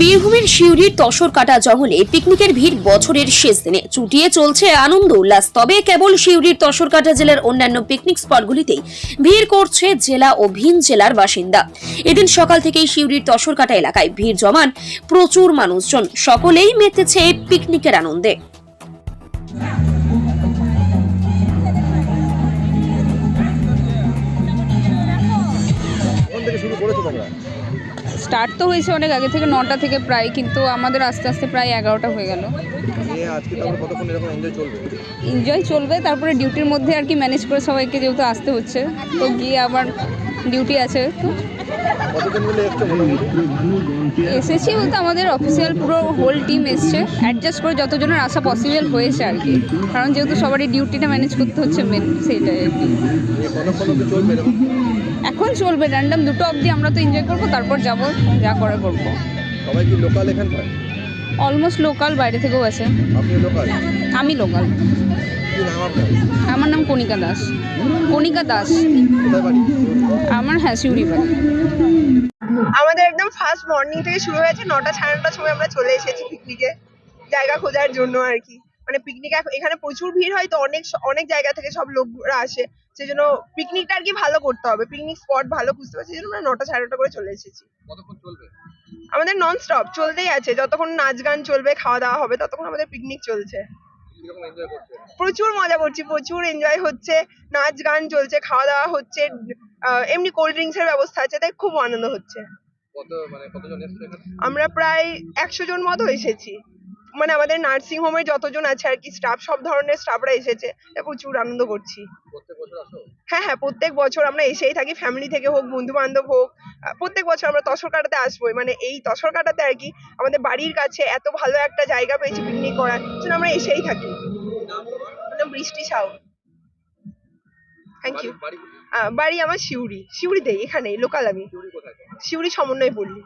বীরভূমের সিউড়ির তসর কাটা জঙ্গলে পিকনিকের ভিড় বছরের শেষ দিনে। চুটিয়ে চলছে আনন্দ উল্লাস, তবে কেবল সিউড়ির তসর কাটা জেলার অন্যান্য পিকনিক স্পটগুলিতেই ভিড় করছে জেলা ও ভিন জেলার বাসিন্দা। এদিন সকাল থেকেই সিউড়ির তসর কাটা এলাকায় ভিড় জমান প্রচুর মানুষজন। সকলেই মেতেছে পিকনিকের আনন্দে। স্টার্ট তো হয়েছে অনেক আগে থেকে নটা থেকে প্রায় কিন্তু আমাদের আস্তে আস্তে প্রায় এগারোটা হয়ে গেল। এনজয় চলবে? তারপরে ডিউটির মধ্যে আর কি ম্যানেজ করে সবাইকে যেহেতু আসতে হচ্ছে তো গিয়ে আবার ডিউটি আছে তো। এসছো বলতে আমাদের অফিসিয়াল পুরো হোল টিম এসছে। অ্যাডজাস্ট করে যতজনের আসা পসিবল হয়েছে আর কি। কারণ যেহেতু সবারই ডিউটিটা ম্যানেজ করতে হচ্ছে মেন সেইটাই আর কি। এখন চলবে র্যান্ডাম দুটো অবধি আমরা তো এনজয় করব তারপর যাব যা করে করব। সবাই কি লোকাল এখানকার? অলমোস্ট লোকাল বাইরে থেকেও আছে। আপনি লোকাল আমি লোকাল আমার নাম কণিকা দাস। কণিকা দাস। আমার হ্যাঁ শিউরি বাড়ি। আমাদের একদম ফার্স্ট মর্নিং থেকে শুরু হয়েছে নটা সাড়ে নটার সময় আমরা চলে এসেছি পিকনিকে জায়গা খোঁজার জন্য আর কি। মানে পিকনিক এখানে প্রচুর ভিড় হয় তো অনেক অনেক জায়গা থেকে সব লোকরা আসে সেই জন্য পিকনিকটা আর কি ভালো করতে হবে। পিকনিক স্পট ভালো খুঁজতে হবে সেই জন্য আমরা নটা সাড়ে নটা করে চলে এসেছি। আমাদের নন স্টপ চলতেই আছে যতক্ষণ নাচ গান চলবে খাওয়া দাওয়া হবে ততক্ষণ আমাদের পিকনিক চলছে। প্রচুর মজা করছি প্রচুর এনজয় হচ্ছে নাচ গান চলছে খাওয়া দাওয়া হচ্ছে এমনি কোল্ড ড্রিঙ্কস এর ব্যবস্থা আছে তাই খুব আনন্দ হচ্ছে। মানে আমরা প্রায় একশো জন মতো এসেছি। মানে আমাদের নার্সিং হোমে যতজন আছে আর কি স্টাফ সব ধরনের স্টাফরা এসেছে প্রচুর আনন্দ করছি। হ্যাঁ হ্যাঁ প্রত্যেক বছর আমরা এসেই থাকি ফ্যামিলি থেকে হোক বন্ধু বান্ধব হোক প্রত্যেক বছর আমরা তসর কাটাতে আসবোই। মানে এই তসর কাটাতে আর কি আমাদের বাড়ির কাছে এত ভালো একটা জায়গা পেয়েছি পিকনিক করার জন্য আমরা এসেই থাকি। বৃষ্টি সাউ থ্যাংক ইউ বাড়ি- আমার শিউড়ি শিউড়িতেই এখানেই লোকাল আমি। শিউড়ি সমন্বয় পল্লী।